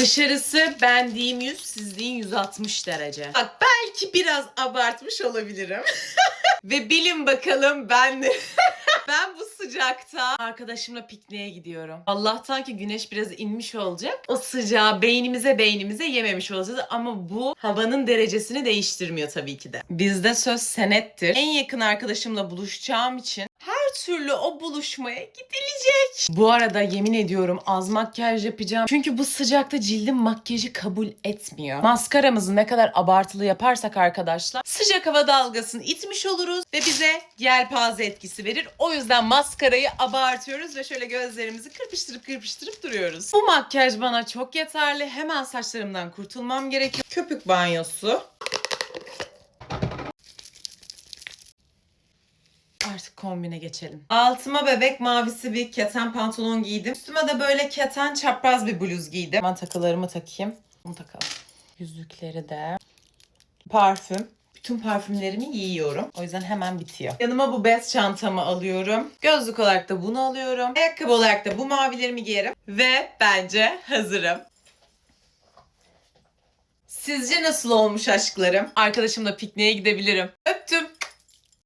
Dışarısı ben diyeyim 100, siz deyin 160 derece. Bak belki biraz abartmış olabilirim. Ve bilin bakalım ben ben bu sıcakta arkadaşımla pikniğe gidiyorum. Allah'tan ki güneş biraz inmiş olacak. O sıcağı beynimize beynimize yememiş olacağız ama bu havanın derecesini değiştirmiyor tabii ki de. Bizde söz senettir. En yakın arkadaşımla buluşacağım için türlü o buluşmaya gidilecek. Bu arada yemin ediyorum az makyaj yapacağım. Çünkü bu sıcakta cildim makyajı kabul etmiyor. Maskaramızı ne kadar abartılı yaparsak arkadaşlar sıcak hava dalgasını itmiş oluruz ve bize yelpaze etkisi verir. O yüzden maskarayı abartıyoruz ve şöyle gözlerimizi kırpıştırıp kırpıştırıp duruyoruz. Bu makyaj bana çok yeterli. Hemen saçlarımdan kurtulmam gerekiyor. Köpük banyosu. Artık kombine geçelim. Altıma bebek mavisi bir keten pantolon giydim. Üstüme de böyle keten çapraz bir bluz giydim. Ben takılarımı takayım. Bunu takalım. Yüzükleri de. Parfüm. Bütün parfümlerimi yiyorum. O yüzden hemen bitiyor. Yanıma bu bez çantamı alıyorum. Gözlük olarak da bunu alıyorum. Ayakkabı olarak da bu mavilerimi giyerim. Ve bence hazırım. Sizce nasıl olmuş aşklarım? Arkadaşımla pikniğe gidebilirim.